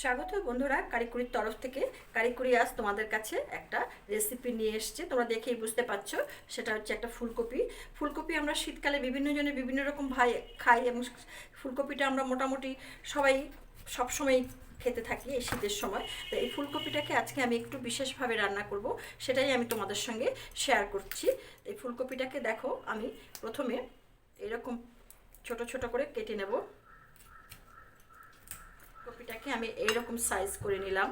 স্বাগত বন্ধুরা, কারিকুরির তরফ থেকে। কারিকুরি আজ তোমাদের কাছে একটা রেসিপি নিয়ে এসছে। তোমরা দেখেই বুঝতে পারছ, সেটা হচ্ছে একটা ফুলকপি। ফুলকপি আমরা শীতকালে বিভিন্ন জনে বিভিন্ন রকম ভাই, খাই এবং ফুলকপিটা আমরা মোটামুটি সবাই সবসময় খেতে থাকি এই শীতের সময়। তো এই ফুলকপিটাকে আজকে আমি একটু বিশেষভাবে রান্না করব, সেটাই আমি তোমাদের সঙ্গে শেয়ার করছি। এই ফুলকপিটাকে দেখো, আমি প্রথমে এরকম ছোট ছোট করে কেটে নেব। কপিটাকে আমি এইরকম সাইজ করে নিলাম।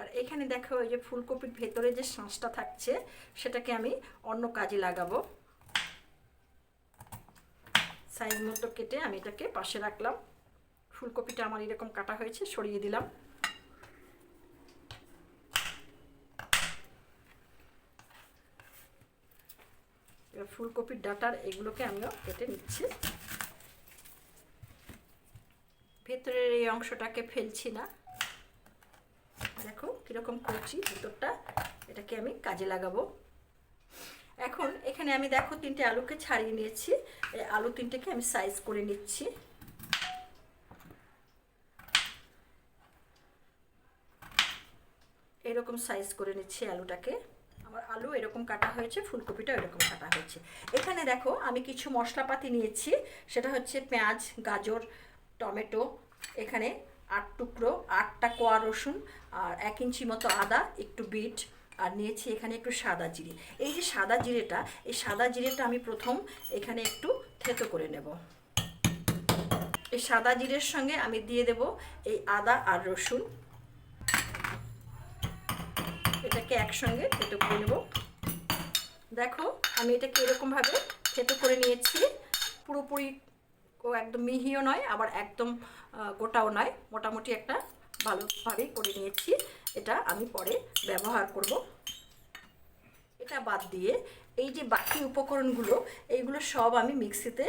আর এখানে দেখো ওই যে ফুলকপির ভেতরে যে শাঁসটা থাকছে, সেটাকে আমি অন্য কাজে লাগাবো। সাইজ মতো কেটে আমি এটাকে পাশে রাখলাম। ফুলকপিটা আমার এরকম কাটা হয়েছে, সরিয়ে দিলাম। ফুলকপির ডাটার এগুলোকে আমিও কেটে নিচ্ছি। এই অংশটাকে ফেলছি না। দেখো কীরকম করছি ভেতরটা, এটাকে আমি কাজে লাগাবো। এখন এখানে আমি দেখো তিনটে আলুকে ছাড়িয়ে নিয়েছি। এই আলু তিনটেকে আমি সাইজ করে নিচ্ছি। এরকম সাইজ করে নিচ্ছি আলুটাকে। আমার আলু এরকম কাটা হয়েছে ফুলকপিটা এরকম কাটা হয়েছে। এখানে দেখো আমি কিছু মশলাপাতি নিয়েছি। সেটা হচ্ছে পেঁয়াজ, গাজর, টমেটো এখানে আট টুকরো, আটটা কোয়া রসুন আর এক ইঞ্চি মতো আদা, একটু বিট, আর নিয়েছি এখানে একটু সাদা জিরে। এই যে সাদা জিরেটা, এই সাদা জিরেটা আমি প্রথম এখানে একটু থেতো করে নেব। এই সাদা জিরের সঙ্গে আমি দিয়ে দেব এই আদা আর রসুন। এটাকে একসঙ্গে থেতো করে নেব। দেখো, আমি এটাকে এরকমভাবে থেতো করে নিয়েছি। পুরোপুরি একদম মিহিও নয়, আবার একদম গোটাও নয়, মোটামুটি একটা ভালোভাবেই করে নিয়েছি। এটা আমি পরে ব্যবহার করব। এটা বাদ দিয়ে এই যে বাকি উপকরণগুলো, এইগুলো সব আমি মিক্সিতে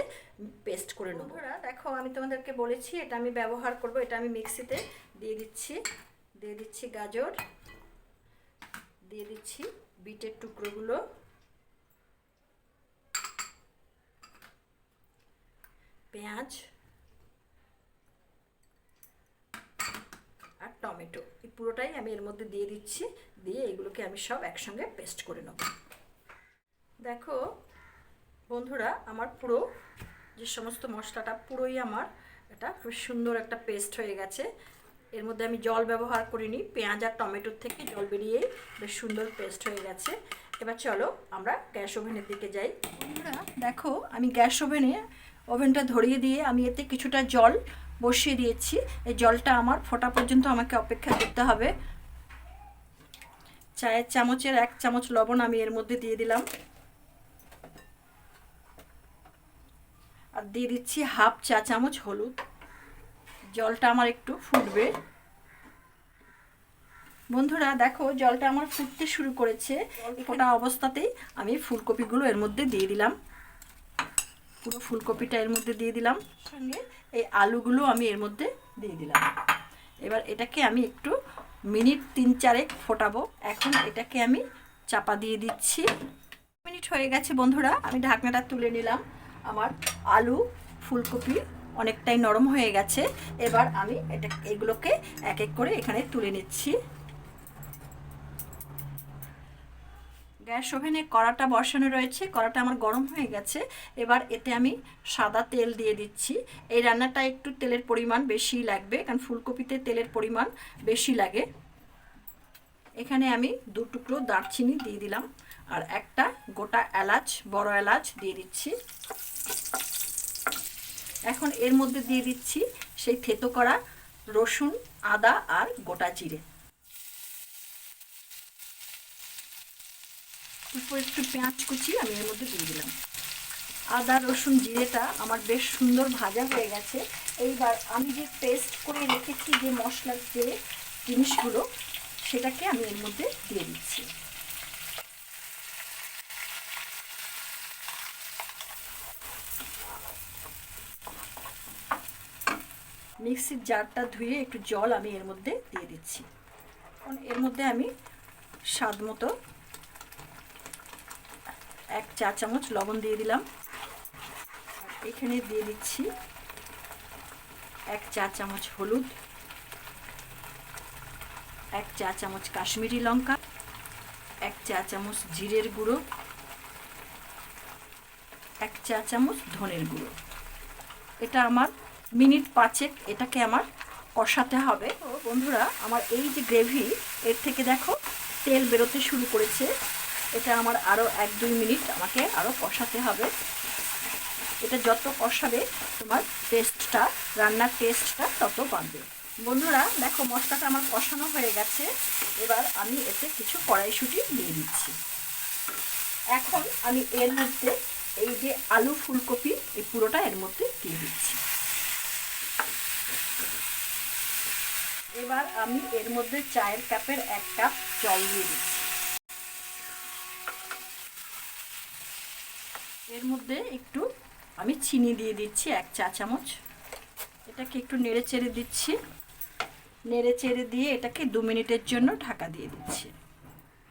পেস্ট করে নেব। দেখো, আমি তোমাদেরকে বলেছি, এটা আমি ব্যবহার করব, এটা আমি মিক্সিতে দিয়ে দিচ্ছি। দিয়ে দিচ্ছি গাজর, দিয়ে দিচ্ছি বিটের টুকরোগুলো। পেঁয়াজ আর টমেটো। এই পুরোটাই আমি এর মধ্যে দিয়ে দিচ্ছি, দিয়ে এগুলোকে আমি সব একসঙ্গে পেস্ট করে নেব। দেখো বন্ধুরা, আমার পুরো যে সমস্ত মশলাটা পুরোই আমার, এটা খুব সুন্দর একটা পেস্ট হয়ে গেছে। এর মধ্যে আমি জল ব্যবহার করিনি, পেঁয়াজ আর টমেটোর থেকে জল বেরিয়ে বেশ সুন্দর পেস্ট হয়ে গেছে। এবার চলো আমরা গ্যাস ওভেনের দিকে যাই। বন্ধুরা, দেখো আমি গ্যাস ওভেনে, ওভেনটা ধরিয়ে দিয়ে আমি এতে কিছুটা জল বসিয়ে দিয়েছি। এই জলটা আমার ফোটা পর্যন্ত আমাকে অপেক্ষা করতে হবে। চায়ের চামচের এক চামচ লবণ আমি এর মধ্যে দিয়ে দিলাম। আর দিয়ে দিচ্ছি হাফ চা চামচ হলুদ। জলটা আমার একটু ফুটবে। বন্ধুরা দেখো জলটা আমার ফুটতে শুরু করেছে। ফোটা অবস্থাতেই আমি ফুলকপিগুলো এর মধ্যে দিয়ে দিলাম। পুরো ফুলকপিটা এর মধ্যে দিয়ে দিলাম। সঙ্গে এই আলুগুলো আমি এর মধ্যে দিয়ে দিলাম। এবার এটাকে আমি একটু মিনিট তিন চারেক ফোটাবো। এখন এটাকে আমি চাপা দিয়ে দিচ্ছি। মিনিট হয়ে গেছে বন্ধুরা, আমি ঢাকনাটা তুলে নিলাম। আমার আলু, ফুলকপি অনেকটাই নরম হয়ে গেছে। এবার আমি এটা, এগুলোকে এক এক করে এখানে তুলে নিচ্ছি। গ্যাস ওভেনে কড়াটা বসানো রয়েছে, কড়াটা আমার গরম হয়ে গেছে। এবার এতে আমি সাদা তেল দিয়ে দিচ্ছি। এই রান্নাটা একটু তেলের পরিমাণ বেশি লাগবে, কারণ ফুলকপিতে তেলের পরিমাণ বেশি লাগে। এখানে আমি দু টুকরো দারচিনি দিয়ে দিলাম, আর একটা গোটা এলাচ, বড় এলাচ দিয়ে দিচ্ছি। এখন এর মধ্যে দিয়ে দিচ্ছি সেই থেতো করা রসুন, আদা আর গোটা জিরে। একটু পেঁয়াজ কুচি আমি এর মধ্যে দিয়ে দিলাম। আদা, রসুন, জিরেটা আমার বেশ সুন্দর ভাজা হয়ে গেছে। এইবার আমি যে পেস্ট করে রেখেছি যে মশলার যে জিনিসগুলো, সেটাকে আমি এর মধ্যে দিয়ে দিচ্ছি। মিক্সির জারটা ধুয়ে একটু জল আমি এর মধ্যে দিয়ে দিচ্ছি। এর মধ্যে আমি স্বাদ মতো এক চা চামচ লবণ দিয়ে দিলাম। এখানে দিয়ে দিচ্ছি এক চা চামচ হলুদ, এক চা চামচ কাশ্মীরি লঙ্কা, এক চা চামচ জিরের গুঁড়ো, এক চা চামচ ধনের গুঁড়ো। এটা আমার মিনিট পাঁচেক, এটাকে আমার কষাতে হবে। বন্ধুরা, আমার এই যে গ্রেভি, এর থেকে দেখো তেল বেরোতে শুরু করেছে। এটা আমার আরও এক, দুই মিনিট আমাকে আরও কষাতে হবে। এটা যত কষাবে, তোমার টেস্টটা রান্নার টেস্টটা তত বাড়বে। বন্ধুরা, দেখো মশলাটা আমার কষানো হয়ে গেছে। এবার আমি এতে কিছু কড়াইশুঁটি দিয়ে দিচ্ছি। এখন আমি এর মধ্যে এই যে আলু ফুলকপি, এই পুরোটা এর মধ্যে দিয়ে দিচ্ছি। এবার আমি এর মধ্যে চায়ের কাপের এক কাপ জল দিয়ে দিচ্ছি। এর মধ্যে একটু আমি চিনি দিয়ে দিচ্ছি, এক চা চামচ। এটাকে একটু নেড়ে চেড়ে দিচ্ছি। নেড়ে চেড়ে দিয়ে এটাকে দু মিনিটের জন্য ঢাকা দিয়ে দিচ্ছি।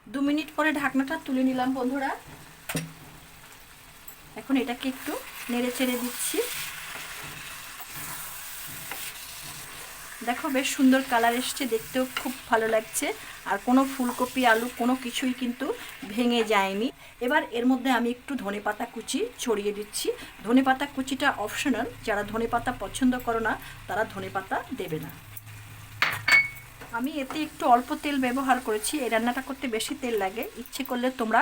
দু মিনিট পরে ঢাকনাটা তুলে নিলাম বন্ধুরা। এখন এটাকে একটু নেড়ে চেড়ে দিচ্ছি। দেখো, বেশ সুন্দর কালার এসছে, দেখতেও খুব ভালো লাগছে। আর কোনো ফুলকপি, আলু, কোনো কিছুই কিন্তু ভেঙে যায়নি। এবার এর মধ্যে আমি একটু ধনেপাতা কুচি ছড়িয়ে দিচ্ছি। ধনেপাতা কুচিটা অপশনাল যারা ধনেপাতা পছন্দ করো না, তারা ধনেপাতা দেবে না। আমি এতে একটু অল্প তেল ব্যবহার করেছি, এই রান্নাটা করতে বেশি তেল লাগে। ইচ্ছে করলে তোমরা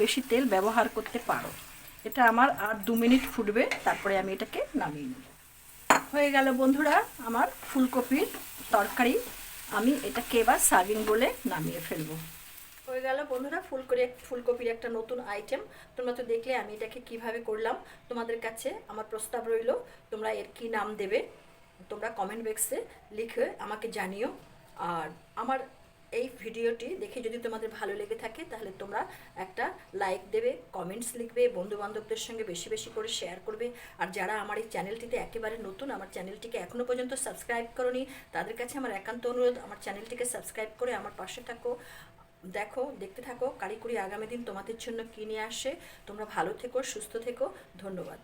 বেশি তেল ব্যবহার করতে পারো। এটা আমার আর দু মিনিট ফুটবে, তারপরে আমি এটাকে নামিয়ে নেব। হয়ে গেল বন্ধুরা আমার ফুলকপির তরকারি। আমি এটাকে এবার সার্ভিং বলে নামিয়ে ফেলব। হয়ে গেল বন্ধুরা ফুলকপি ফুলকপির একটা নতুন আইটেম তোমরা তো দেখলে আমি এটাকে কীভাবে করলাম। তোমাদের কাছে আমার প্রস্তাব রইল, তোমরা এর কি নাম দেবে? তোমরা কমেন্ট বক্সে লিখে আমাকে জানিও। আর আমার এই ভিডিওটি দেখে যদি তোমাদের ভালো লেগে থাকে, তাহলে তোমরা একটা লাইক দেবে কমেন্টস লিখবে বন্ধু বান্ধবদের সঙ্গে বেশি বেশি করে শেয়ার করবে। আর যারা আমার এই চ্যানেলটিতে একেবারে নতুন, আমার চ্যানেলটিকে এখনও পর্যন্ত সাবস্ক্রাইব করনি, তাদের কাছে আমার একান্ত অনুরোধ, আমার চ্যানেলটিকে সাবস্ক্রাইব করে আমার পাশে থাকো। দেখো, দেখতে থাকো, কারিকুরি আগামী দিন তোমাদের জন্য কী নিয়ে আসে। তোমরা ভালো থেকো, সুস্থ থেকো। ধন্যবাদ।